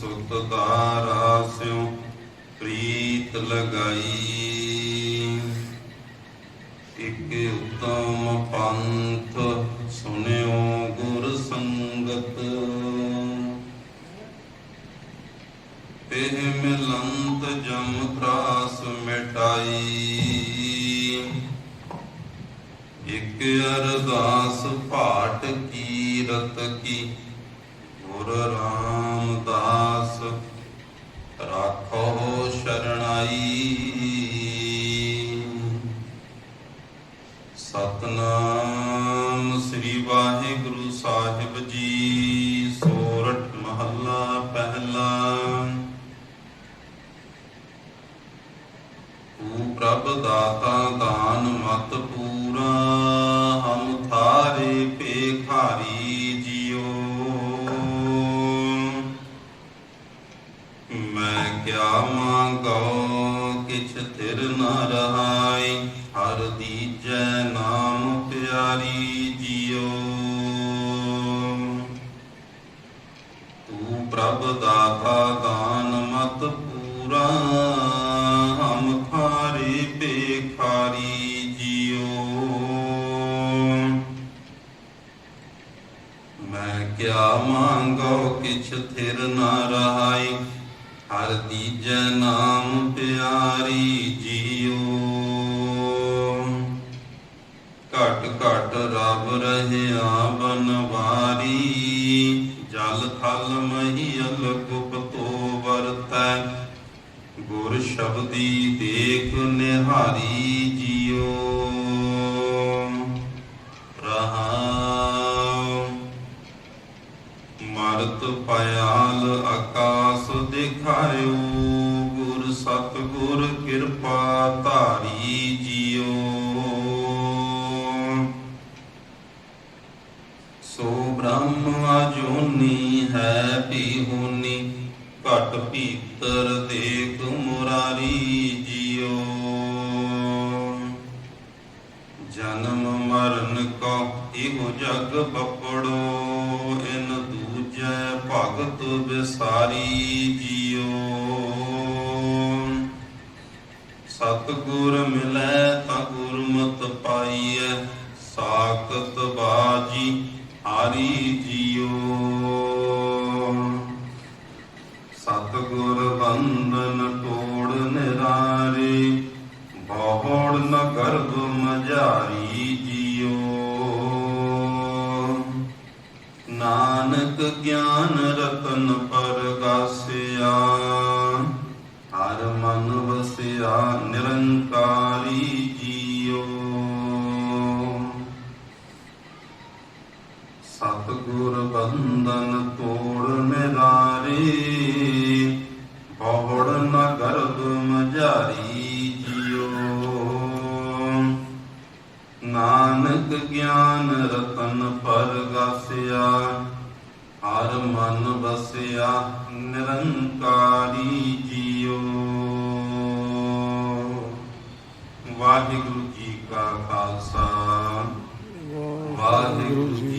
ਸੁਤ ਦਾਰਾਸਿਓ ਪ੍ਰੀਤ ਲਗਾਈ। ਇਕ ਉਤਮ ਪੰਥ ਸੁਨਿਓ ਗੁਰ ਸੰਗਤ। ਇਹ ਮਿਲੰਤ ਜਮ ਤਰਾਸ ਮਿਟਾਈ। ਇਕ ਅਰਦਾਸ ਭਾਟ ਕੀਰਤ ਕੀ ਗੁਰ ਰਾਮਦਾਸ, ਰਾਖੋ ਸ਼ਰਣਾਈ। ਸਤਨਾਮ ਸ੍ਰੀ ਵਾਹਿਗੁਰੂ ਸਾਹਿਬ ਜੀ, ਸੋਰਠ ਮਹੱਲਾ ਪਹਿਲਾ। ਤੂੰ ਪ੍ਰਭ ਦਾਤਾ ਮੈਂ ਕਿਆ ਮੰਗੋ ਕਿਛ ਤਿਰ ਨ ਰਹਾਈ। ਹਰ ਦੀਜੈ ਨਾਮ ਪਿਆਰੀ ਜਿਉ ਤੂੰ ਪ੍ਰਭ ਦਾਤਾ ਦਾਨ ਮਤ ਪੂਰਾ, ਹਮ ਖਾਰੇ ਬੇਖਾਰੀ ਜਿਉ ਮੈਂ ਕਿਆ ਮੰਗੋ, ਕਿਛ ਥਿਰ ਨ ਰਹਾਈ। ਹਰ ਦੀਜੈ ਨਾਮ ਪਿਆਰੀ ਜੀਓ। ਘਟ ਘਟ ਰਬ ਰਹਿਆ ਬਨਵਾਰੀ, ਜਲ ਥਲ ਮਹੀਲ ਗੁਪਤੋ ਵਰਤੈ। ਗੁਰ ਸ਼ਬਦੀ ਦੇਖ ਨਿਹਾਰੀ ਮਰਤ ਪਿਆਲ ਆਕਾਸ ਦਿਖਾਇਓ, ਗੁਰ ਸਤਗੁਰ ਕਿਰਪਾ ਧਾਰੀ ਜਿਉ ਸੋ ਬ੍ਰਹਮ ਅਜੂਨੀ ਹੈ ਪੀਹੂਨੀ ਘਟ ਭੀਤਰ ਦੇਖ ਮੁਰਾਰੀ ਜਿਉ ਜਨਮ ਮਰਨ ਕੋ ਇਹੋ ਜਗ ਬਪੜੋ। ਭਗਤ ਵਿਸਾਰੀ ਜਿਉ ਸਤਿਗੁਰ ਮਿਲੈ ਤਾ ਗੁਰਮਤਿ ਪਾਈਐ ਸਾਖਤ ਬਾਜੀ ਹਾਰੀ ਜੀਓ। ਸਤਿਗੁਰ ਬੰਧਨ ਨਾਨਕ ਗਿਆਨ ਰਤਨ ਪਰਗਾਸਿਆ ਹਰ ਮਨ ਵਸਿਆ ਨਿਰੰਕਾਰੀ ਜੀਓ। ਸਤਿਗੁਰ ਬੰਧਨ ਤੋੜ ਨਿਰਾਰੇ, ਬਹੁੜ ਨ ਗਰਭ ਮਝਾਰੀ ਜਿਉ ਨਾਨਕ ਗਿਆਨ ਰਤਨ ਪਰਗਾਸਿਆ ਹਰ ਮਨ ਬਸਿਆ ਨਿਰੰਕਾਰੀ ਜਿਉ ਵਾਹਿਗੁਰੂ ਜੀ ਕਾ ਖਾਲਸਾ। ਵਾਹਿਗੁਰੂ ਜੀ